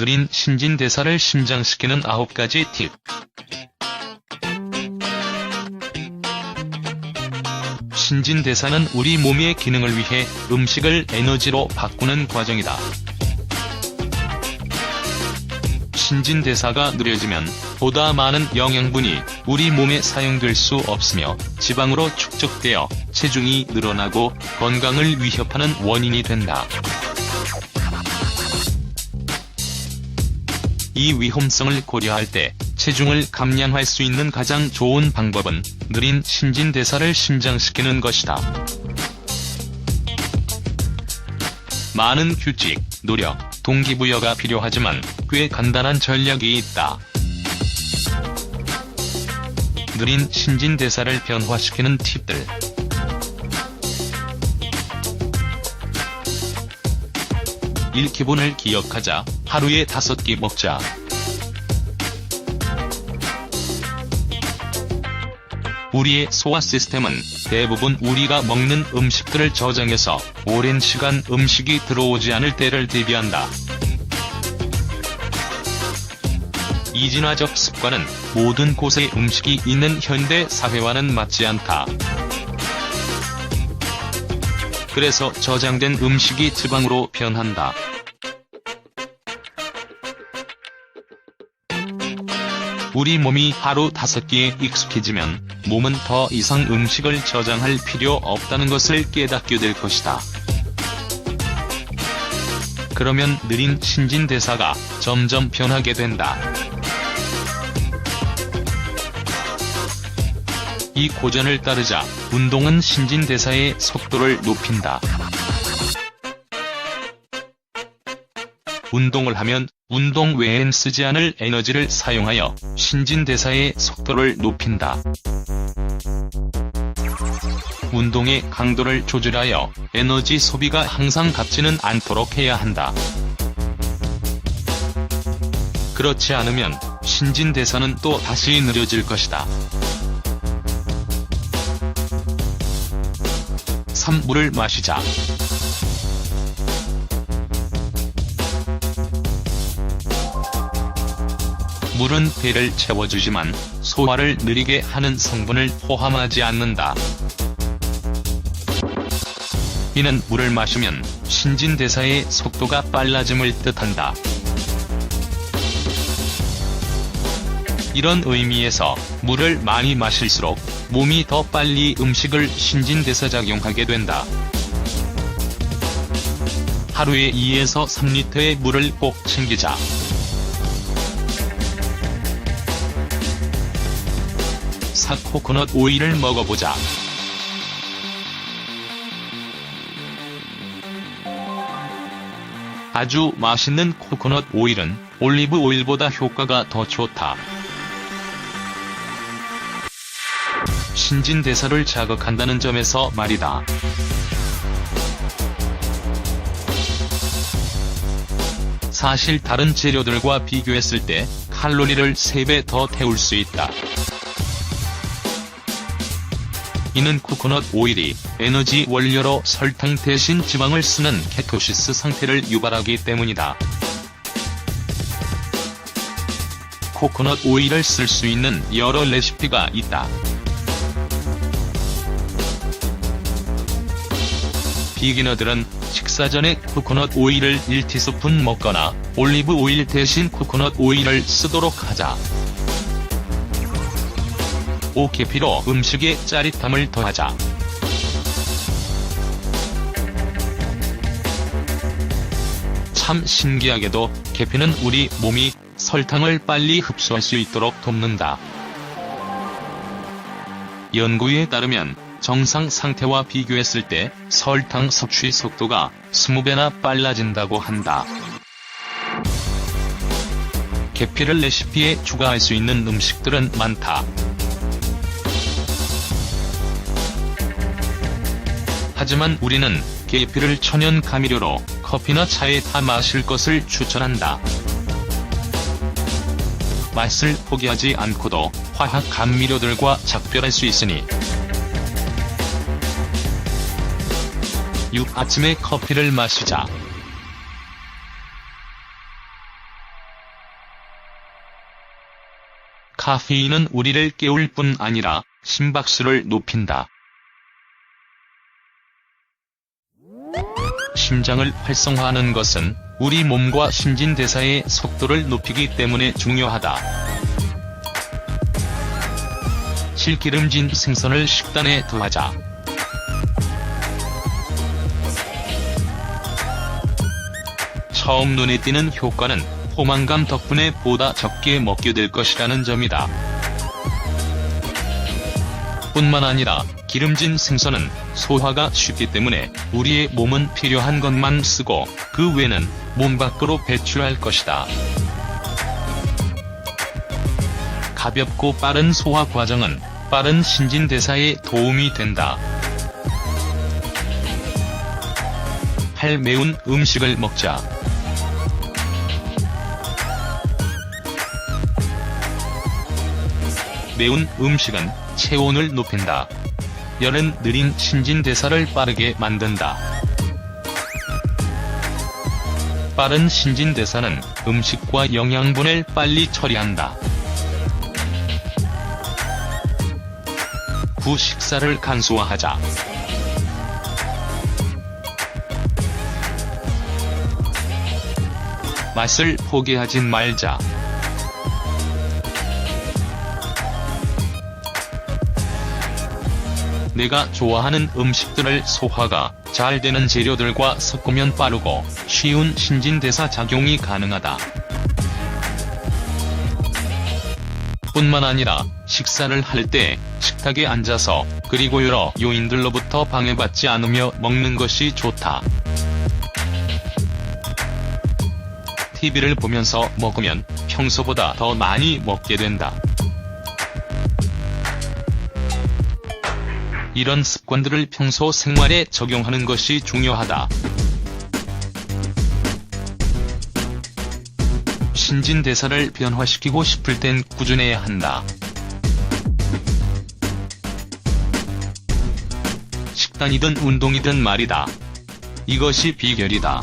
느린 신진대사를 신장시키는 9가지 팁. 신진대사는 우리 몸의 기능을 위해 음식을 에너지로 바꾸는 과정이다. 신진대사가 느려지면 보다 많은 영양분이 우리 몸에 사용될 수 없으며 지방으로 축적되어 체중이 늘어나고 건강을 위협하는 원인이 된다. 이 위험성을 고려할 때 체중을 감량할 수 있는 가장 좋은 방법은 느린 신진대사를 신장시키는 것이다. 많은 규칙, 노력, 동기부여가 필요하지만 꽤 간단한 전략이 있다. 느린 신진대사를 변화시키는 팁들. 1. 기본을 기억하자. 하루에 5끼 먹자. 우리의 소화 시스템은 대부분 우리가 먹는 음식들을 저장해서 오랜 시간 음식이 들어오지 않을 때를 대비한다. 이 진화적 습관은 모든 곳에 음식이 있는 현대 사회와는 맞지 않다. 그래서 저장된 음식이 지방으로 변한다. 우리 몸이 하루 다섯 끼에 익숙해지면 몸은 더 이상 음식을 저장할 필요 없다는 것을 깨닫게 될 것이다. 그러면 느린 신진대사가 점점 변하게 된다. 이 고전을 따르자 운동은 신진대사의 속도를 높인다. 운동을 하면 운동 외엔 쓰지 않을 에너지를 사용하여 신진대사의 속도를 높인다. 운동의 강도를 조절하여 에너지 소비가 항상 값지는 않도록 해야 한다. 그렇지 않으면 신진대사는 또 다시 느려질 것이다. 3. 물을 마시자. 물은 배를 채워주지만 소화를 느리게 하는 성분을 포함하지 않는다. 이는 물을 마시면 신진대사의 속도가 빨라짐을 뜻한다. 이런 의미에서 물을 많이 마실수록 몸이 더 빨리 음식을 신진대사 작용하게 된다. 하루에 2에서 3리터의 물을 꼭 챙기자. 4. 코코넛 오일을 먹어보자. 아주 맛있는 코코넛 오일은 올리브 오일보다 효과가 더 좋다. 신진대사를 자극한다는 점에서 말이다. 사실 다른 재료들과 비교했을 때 칼로리를 3배 더 태울 수 있다. 이는 코코넛 오일이 에너지 원료로 설탕 대신 지방을 쓰는 케토시스 상태를 유발하기 때문이다. 코코넛 오일을 쓸 수 있는 여러 레시피가 있다. 비기너들은 식사 전에 코코넛 오일을 1티스푼 먹거나 올리브 오일 대신 코코넛 오일을 쓰도록 하자. 5. 계피로 음식에 짜릿함을 더하자. 참 신기하게도 계피는 우리 몸이 설탕을 빨리 흡수할 수 있도록 돕는다. 연구에 따르면 정상 상태와 비교했을 때 설탕 섭취 속도가 20배나 빨라진다고 한다. 계피를 레시피에 추가할 수 있는 음식들은 많다. 하지만 우리는 계피를 천연 감미료로 커피나 차에 타 마실 것을 추천한다. 맛을 포기하지 않고도 화학 감미료들과 작별할 수 있으니 6. 아침에 커피를 마시자. 카페인은 우리를 깨울 뿐 아니라 심박수를 높인다. 심장을 활성화하는 것은 우리 몸과 신진대사의 속도를 높이기 때문에 중요하다. 실기름진 생선을 식단에 더하자. 처음 눈에 띄는 효과는 포만감 덕분에 보다 적게 먹게 될 것이라는 점이다. 뿐만 아니라 기름진 생선은 소화가 쉽기 때문에 우리의 몸은 필요한 것만 쓰고 그 외는 몸 밖으로 배출할 것이다. 가볍고 빠른 소화 과정은 빠른 신진대사에 도움이 된다. 할 매운 음식을 먹자. 매운 음식은 체온을 높인다. 열은 느린 신진대사를 빠르게 만든다. 빠른 신진대사는 음식과 영양분을 빨리 처리한다. 후 식사를 간소화하자. 맛을 포기하진 말자. 내가 좋아하는 음식들을 소화가 잘 되는 재료들과 섞으면 빠르고 쉬운 신진대사 작용이 가능하다. 뿐만 아니라 식사를 할 때 식탁에 앉아서 그리고 여러 요인들로부터 방해받지 않으며 먹는 것이 좋다. TV를 보면서 먹으면 평소보다 더 많이 먹게 된다. 이런 습관들을 평소 생활에 적용하는 것이 중요하다. 신진 대사를 변화시키고 싶을 땐 꾸준해야 한다. 식단이든 운동이든 말이다. 이것이 비결이다.